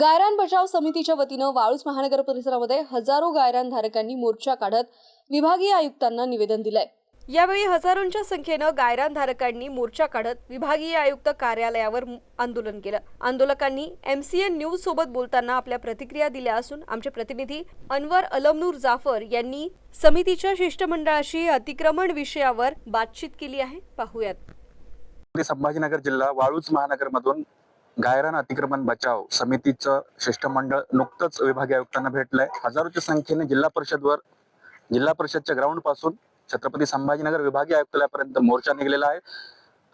गायरान बचाव समितीच्या वतीनं वाळूज महानगर परिसरामध्ये हजारो गायरान धारकांनी मोर्चा काढत विभागीय आयुक्तांना निवेदन दिलंय. यावेळी हजारोंच्या संख्येनं गायरान धारकांनी मोर्चा काढत विभागीय आयुक्त कार्यालयावर आंदोलन केलं. आंदोलकांनी एमसीएन न्यूज सोबत बोलताना आपल्या प्रतिक्रिया दिल्या असून आमचे प्रतिनिधी अनवर अलमनूर जाफर यांनी समितीच्या शिष्टमंडळाशी अतिक्रमण विषयावर बातचीत केली आहे. पाहूयात. संभाजीनगर जिल्हा वाळूज महानगरमधून गायरान अतिक्रमण बचाव समितीचं शिष्टमंडळ नुकतंच विभागीय आयुक्तांना भेटलंय. हजारोच्या संख्येने जिल्हा परिषदवर जिल्हा परिषदच्या ग्राउंडपासून छत्रपती संभाजीनगर विभागीय आयुक्तालयापर्यंत मोर्चा निघलेला आहे.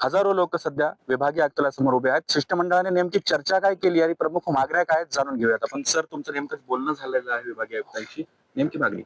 हजारो लोक सध्या विभागीय आयुक्तालयासमोर उभे आहेत. शिष्टमंडळाने नेमकी चर्चा काय केली आणि प्रमुख मागण्या काय जाणून घेऊयात आपण. सर तुमचं नेमकं बोलणं झालेलं आहे विभागीय आयुक्तांशी. नेमकी मागणी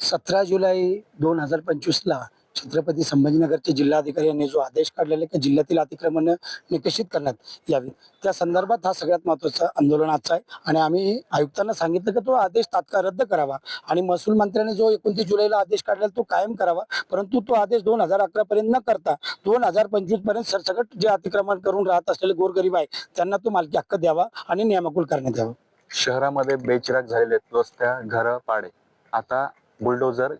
सतरा जुलै दोन हजार पंचवीसला छत्रपती संभाजीनगरचे जिल्हाधिकारी यांनी जो आदेश काढलेला आहे की जिल्ह्यातील अतिक्रमण निकषित करण्यात यावी. त्या संदर्भात हा सगळ्यात महत्त्वाचा आंदोलनाचा आहे. आणि आम्ही आयुक्तांना सांगितलं की तो आदेश तात्काळ रद्द करावा. आणि महसूल मंत्र्यांनी जो एकोणतीस जुलैला आदेश काढलेला तो कायम करावा. परंतु तो आदेश दोन हजार अकरापर्यंत न करता दोन हजार पंचवीस सरसकट जे अतिक्रमण करून राहत असलेले गोरगरीब आहे त्यांना तो मालकी हक्क द्यावा आणि नियमाकुल करण्यात यावा. शहरामध्ये बेचिराग झालेले आहेत घरं पाडे. आता बुलडोजर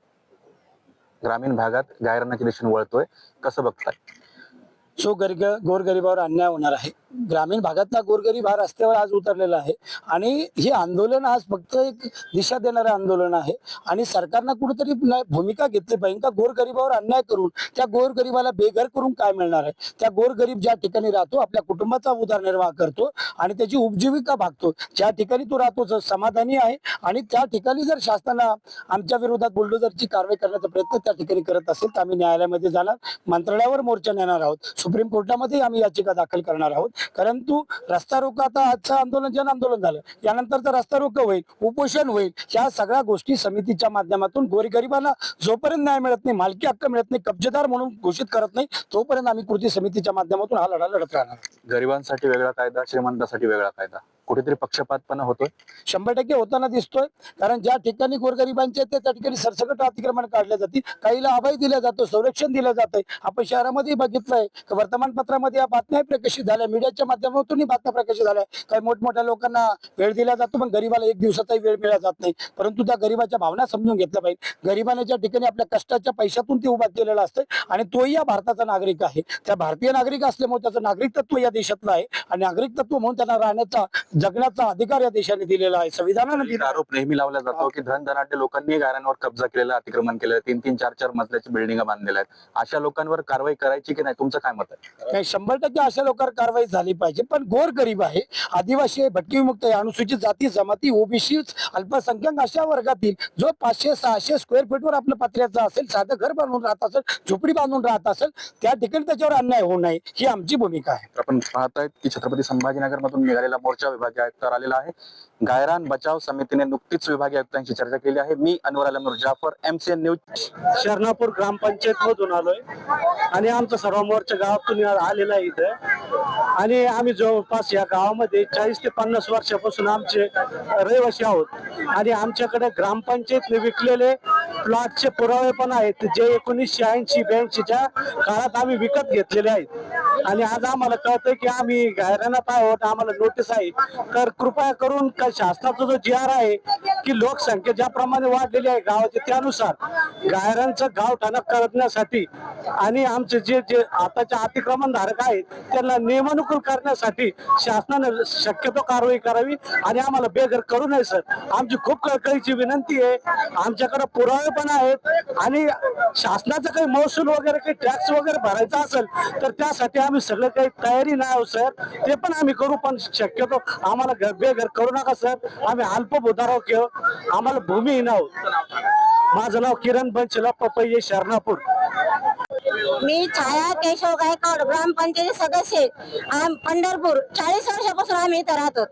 ग्रामीण भागात गायरानाच्या दिशेने वळतोय कसं बघताय? सो गरीब गोरगरिबावर अन्याय होणार आहे ग्रामीण भागातला गोरगरीब हा रस्त्यावर आज उतरलेला आहे. आणि हे आंदोलन आज फक्त एक दिशा देणारं आंदोलन आहे. आणि सरकारनं कुठेतरी भूमिका घेतली पाहिजे. का गोरगरिबावर अन्याय करून त्या गोरगरिबाला बेघर करून काय मिळणार आहे? त्या गोरगरीब ज्या ठिकाणी राहतो आपल्या कुटुंबाचा उदरनिर्वाह करतो आणि त्याची उपजीविका भागतो. ज्या ठिकाणी तो राहतो समाधानी आहे. आणि त्या ठिकाणी जर शासनाला आमच्या विरोधात बुलडोजरची कारवाई करण्याचा प्रयत्न त्या ठिकाणी करत असेल तर आम्ही न्यायालयामध्ये जाणार. मंत्रालयावर मोर्चा नेणार आहोत. सुप्रीम कोर्टामध्ये आम्ही याचिका दाखल करणार आहोत. परंतु रस्ता रोको आता आजचं आंदोलन जन आंदोलन झालं. यानंतरचं रस्ता रोको होईल उपोषण होईल या सगळ्या गोष्टी समितीच्या माध्यमातून गोरगरिबांना जोपर्यंत न्याय मिळत नाही मालकी हक्क मिळत नाही कब्जेदार म्हणून घोषित करत नाही तोपर्यंत आम्ही कृती समितीच्या माध्यमातून हा लढा लढत राहणार. गरिबांसाठी वेगळा कायदा श्रीमंतासाठी वेगळा कायदा. कुठेतरी पक्षपातपणा होतोय. शंभर टक्के होताना दिसतोय कारण ज्या ठिकाणी गोरगरिबांचे आहेत, त्या ठिकाणी सरसकट अतिक्रमण काढल्या जातील. काहीला अभय दिला जातो संरक्षण दिलं जातंय. आपण शहरामध्ये बघितलंय वर्तमानपत्रामध्ये या बातम्या प्रकाशित झाल्या मीडियाच्या माध्यमातून बातम्या प्रकाशित झाल्या. काही मोठमोठ्या लोकांना वेळ दिला जातो पण गरीबाला एक दिवसाचाही वेळ मिळाला जात नाही. परंतु त्या गरीबाच्या भावना समजून घेतल्या पाहिजे. गरिबाने ज्या ठिकाणी आपल्या कष्टाच्या पैशातून ते उभा केलेला असतं आणि तोही या भारताचा नागरिक आहे. त्या भारतीय नागरिक असल्यामुळे त्याचं नागरिकत्व या देशातलं आहे आणि नागरिकत्व म्हणून त्यांना राहण्याचा जगण्याचा अधिकार या देशाने दिलेला आहे संविधानाने दिला आहे. आरोप नेहमी लावला जातो की धन धनाढ्य लोकांनी गायरांवर कब्जा केलेला अतिक्रमण केलेलं तीन तीन चार चार मजल्याची बिल्डिंग बांधलेल्या आहेत. अशा लोकांवर कारवाई करायची की नाही तुमचं काय मत आहे? शंभर टक्के अशा लोकांवर कारवाई झाली पाहिजे पण गोर गरीब आहे आदिवासी आहे भटकी विमुक्त आहे अनुसूचित जाती जमाती ओबीसी अल्पसंख्याक अशा वर्गातील जो पाचशे सहाशे स्क्वेअर फीटवर आपलं पत्र्याचं असेल साधं घर बांधून राहत असेल झोपडी बांधून राहत असेल त्या ठिकाणी त्याच्यावर अन्याय होऊ नये ही आमची भूमिका आहे. आपण पाहतायत की छत्रपती संभाजीनगर मधून निघालेला मोर्चा विभागीय आयुक्तावर आलेला आहे. गायरान बचाव समितीने नुकतीच विभागीय आयुक्तांशी चर्चा केली आहे. मी अनवर अलमनूर जाफर एमसीएन न्यूज शरणापूर ग्रामपंचायत मधून आलोय. आणि आमचं सर्व मोर्चा गावातून आलेला आहे इथं. आणि आम्ही जवळपास या गावामध्ये चाळीस ते पन्नास वर्षापासून आमचे रहिवासी आहोत. आणि आमच्याकडे ग्रामपंचायतने विकलेले प्लॉटचे पुरावे पण आहेत. जे एकोणीसशे ऐंशी ब्याऐंशीच्या काळात आम्ही विकत घेतलेले आहेत. आणि आज आम्हाला कळतंय की आम्ही गायरानात आहोत आम्हाला नोटीस आहे. तर कृपया करून का शासनाचा जो जी आर आहे की लोकसंख्या ज्याप्रमाणे वाढलेली आहे गावाची त्यानुसार गायरांचं गाव ठणक करण्यासाठी आणि आमचे जे जे आताचे अतिक्रमण धारक आहेत त्यांना नियमानुकूल करण्यासाठी शासनाने शक्यतो कारवाई करावी आणि आम्हाला बेघर करू नये सर. आमची खूप कळकळीची विनंती आहे. आमच्याकडे पुरावे पण आहेत आणि शासनाचं काही महसूल वगैरे काही टॅक्स वगैरे भरायचा असेल तर त्यासाठी आम्ही सगळं काही तयारी नाही आहोत सर. ते पण आम्ही करू पण शक्यतो आम्हाला बेघर करू नका सर. आम्ही अल्पभूधारक घेऊ आम्हाला भूमिहीन आहोत. माझं नाव किरण बंचला पपई शरणापूर. मी छाया केशव गायकवाड ग्रामपंचायत सदस्य पंढरपूर. चाळीस वर्षापासून आम्ही इथं राहतो.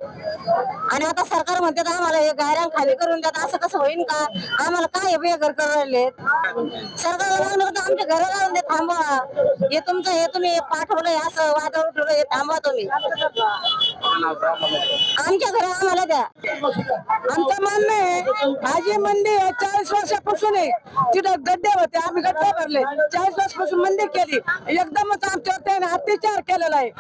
आणि आता सरकार म्हणतात आम्हाला हे गायरान खाली करून देत असं कसं होईल का? आम्हाला काय हे बेघर करायले? सरकार सरकारला आमच्या घरं लावून दे थांबवा. हे तुमचं हे तुम्ही पाठवलंय असं वादळ उठवलं हे थांबवा तुम्ही. आमच्या घरा आम्हाला द्या. आमचं म्हणणं आहे भाजी मंडी आहे चाळीस वर्षापासून आहे. तिथं गड्डे होते आम्ही गड्डे भरले. चाळीस वर्षापासून मंदी केली. एकदमच आमच्यावर त्याने अत्याचार केलेला आहे.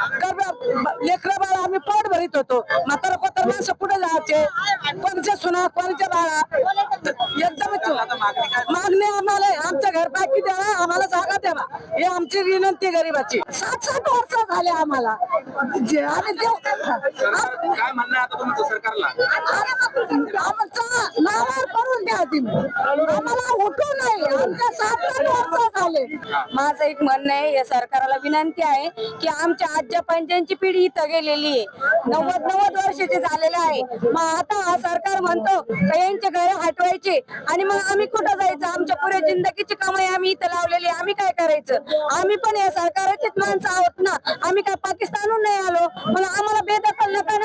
लेकर बाळा आम्ही पोट भरीत होतो म्हातारा कोतर माणसं कुठे जायचे कोणच्या बाळा एकदमच मागणी आम्हाला आहे. आमचं घर बाकी द्यावा आम्हाला जागा द्यावा हे आमची विनंती गरीबाची. सात सात वर्ष झाले आम्हाला. जे आम्ही देऊ काय म्हणणं आहे आता तुमचं सरकारला? आमचं नावावर करून द्या तुम्ही आम्हाला उठू नाही. आमच्या सात सात वर्ष झाले माझं एक म्हणणं आहे या सरकारला विनंती आहे की आमच्या आजच्या पंचांची पिढी इथं गेलेली आहे. नव्वद नव्वद वर्षाचे झालेले आहे. मग आता हा सरकार म्हणतो का यांचे घर हटवायचे आणि मग आम्ही कुठं जायचं? आमच्या पुऱ्या जिंदगीची कमाई आम्ही इथं लावलेली आहे. आम्ही काय करायचं? आम्ही पण या सरकारचीच माणसं आहोत ना. आम्ही काय पाकिस्तानहून नाही आलो मग आम्हाला बेदखल नका